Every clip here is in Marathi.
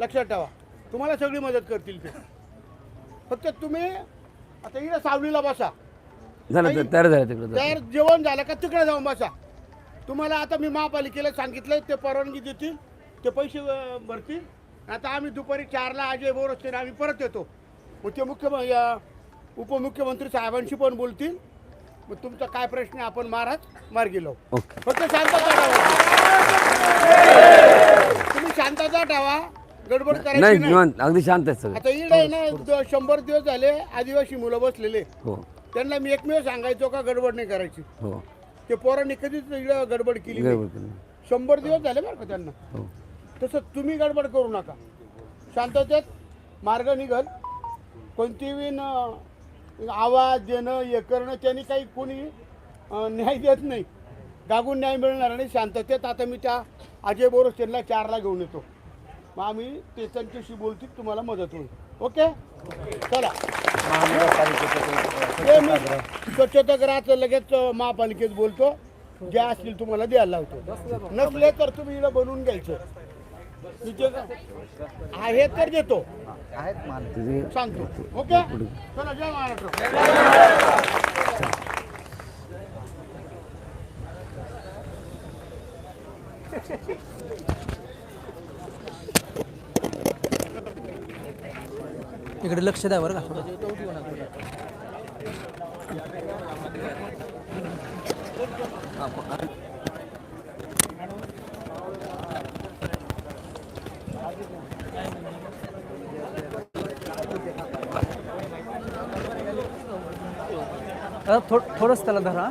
लक्षात ठेवा. तुम्हाला सगळी मदत करतील ते. फक्त तुम्ही आता इकडे सावलीला बसा. झालं तर तयार झालं तिकडं. तर जेवण झालं का तिकडे जाऊन बसा. तुम्हाला आता मी महापालिकेला सांगितलं ते परवानगी देतील ते पैसे अं, भरतील. आता आम्ही दुपारी चारला अजय बोरस्ते आम्ही परत येतो. मग ते मुख्य या उपमुख्यमंत्री साहेबांशी पण बोलतील. मग तुमचा काय प्रश्न आहे आपण महाराज मार्गी लावू. ओके. फक्त शांतता ठेवा. तुम्ही शांतता ठेवा. गडबड नाही करायची नाही निवांत. अगदी शांत आहे सगळं. आता इकडे आहे ना द- शंभर दिवस झाले आदिवासी मुलं बसलेले. हो. त्यांना मी एकमेव सांगायचो का गडबड नाही करायची. हो. ते पोरांनी कधीच इकडं गडबड केली नाही. गडबड करू. शंभर दिवस झाले बरं का त्यांना. हो. तसं तुम्ही गडबड करू नका. शांततेत मार्ग निघल. कोणतीही न- आवाज देणं हे करणं त्यांनी काही कोणी अं, न्याय देत नाही. गागून न्याय मिळणार आणि शांततेत आता मी त्या अजय बोरस त्यांना चारला घेऊन येतो. मग आम्ही ते त्यांच्याशी बोलतील तुम्हाला मदत होईल. ओके? चला. ते मी स्वच्छतागृहाचं लगेच महापालिकेत बोलतो. जे असतील तुम्हाला द्यायला लावतो. नसले तर तुम्ही इकडं बनवून घ्यायचं. आहे तर देतो. तिथे सांगतो. ओके? चला जय महाराष्ट्र. इकडे लक्ष द्या बरं का. थो थोडंच त्याला धरा.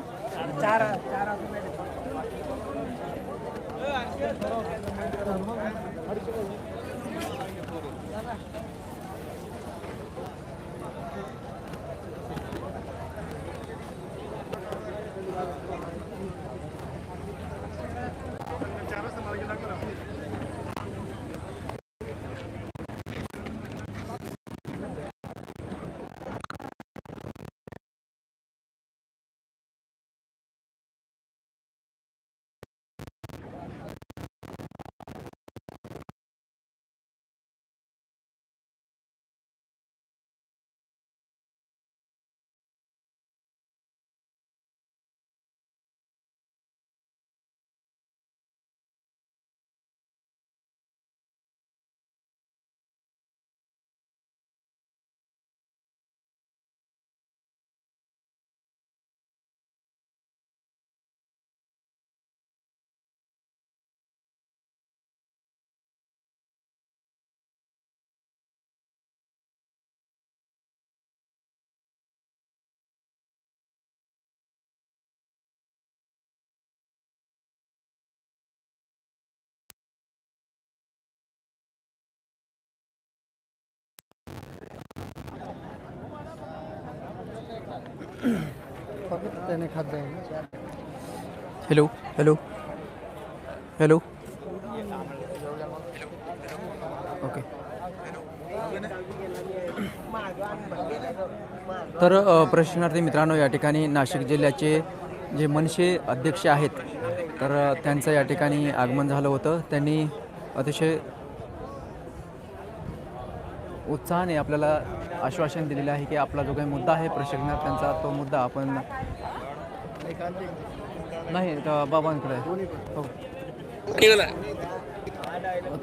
Hello hello. हॅलो. ओके. तर प्रशिक्षणार्थी मित्रांनो या ठिकाणी नाशिक जिल्ह्याचे जे मनसे अध्यक्ष आहेत तर त्यांचं या ठिकाणी आगमन झालं होतं. त्यांनी अतिशय उत्साहाने आपल्याला आश्वासन दिलेलं आहे की आपला जो काही मुद्दा आहे प्रशिक्षणार्थ्यांचा तो मुद्दा आपण नाही त- बाबांकडे. हो.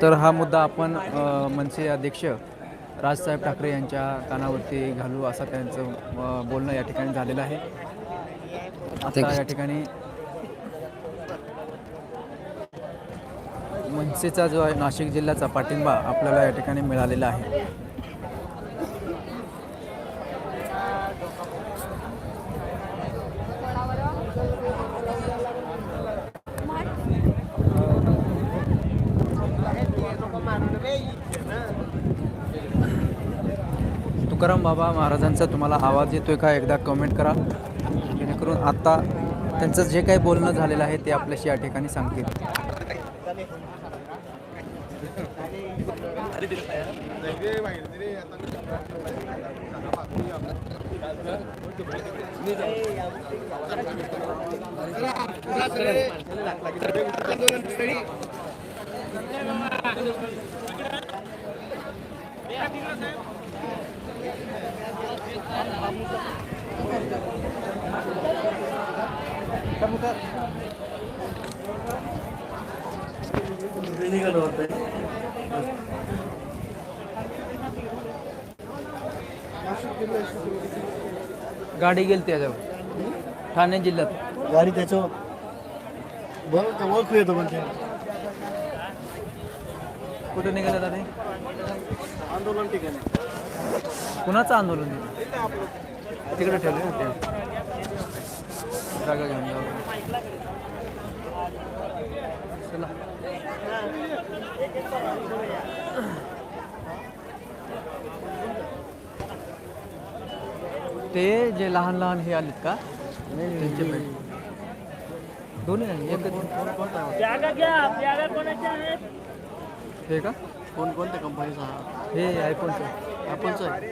तर हा मुद्दा आपण मनसे अध्यक्ष राजसाहेब ठाकरे यांच्या कानावरती घालू असं त्यांचं बोलणं या ठिकाणी झालेलं आहे. आता या ठिकाणी मनसेचा जो आहे नाशिक जिल्ह्याचा पाठिंबा आपल्याला या ठिकाणी मिळालेला आहे. तुकाराम बाबा महाराजांचा तुम्हाला आवाज येतोय का एकदा कमेंट करा जेणेकरून आत्ता त्यांचं जे काही बोलणं झालेलं आहे ते आपल्याशी या ठिकाणी सांगतील गाडी गेली त्याच्यावर ठाणे जिल्ह्यात. गाडी त्याच्यावर बरं ते ओळखू येतं पण ते. कुठे निघाले दादा आंदोलन ठिकाणी. कुणाचं आंदोलन आहे? तिकडे ठेवले ना ते. जागा घेऊन जाऊ चला. ते जे लहान लहान हे आलेत का? त्यांचे दोन्ही आहे एकच. हे का? कोणकोणत्या कंपनीचा हा हे आयफोनचं ॲपलचा आहे.